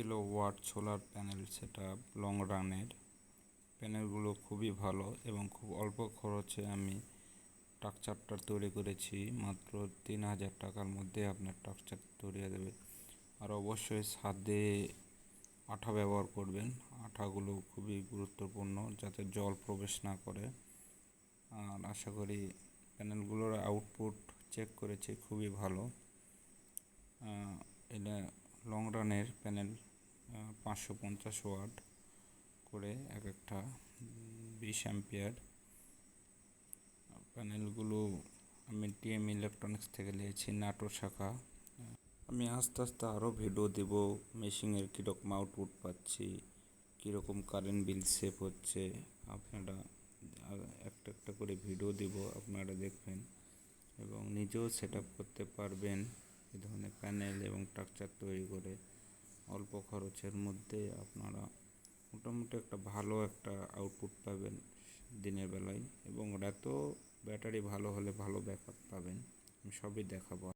Kilo watt solar panel সেটা long রানের। প্যানেলগুলো খুবই ভালো এবং খুব অল্প খরচে আমি স্ট্রাকচারটা তৈরি করেছি। মাত্র তিন হাজার টাকার মধ্যে আপনার স্ট্রাকচার তৈরি যাবে। আর অবশ্যই ছাদে আঠা ব্যবহার করবেন। আঠাগুলো খুবই গুরুত্বপূর্ণ যাতে জল প্রবেশ না করে। আর আশা করি প্যানেলগুলোর আউটপুট চেক করেছি, খুবই ভালো। এটা লং রানের প্যানেল। পাঁচশো পঞ্চাশ ওয়াট করে এক একটা বিশ অ্যাম্পিয়ার। প্যানেলগুলো আমি টিএম ইলেকট্রনিক্স থেকে নিয়েছি নাটোর শাখা। আমি আস্তে আস্তে আরও ভিডিও দেব, মেশিনের কীরকম আউটপুট পাচ্ছি, কীরকম কারেন্ট বিল সেভ হচ্ছে। আপনারা একটা একটা করে ভিডিও দেব, আপনারা দেখবেন। এবং নিজেও সেট করতে পারবেন এ ধরনের প্যানেল এবং স্ট্রাকচার তৈরি করে। অল্প খরচের মধ্যে আপনারা মোটামুটি একটা ভালো একটা আউটপুট পাবেন দিনের বেলায় এবং এত ব্যাটারি ভালো হলে ভালো ব্যাকআপ পাবেন। আমি সবই দেখাবো।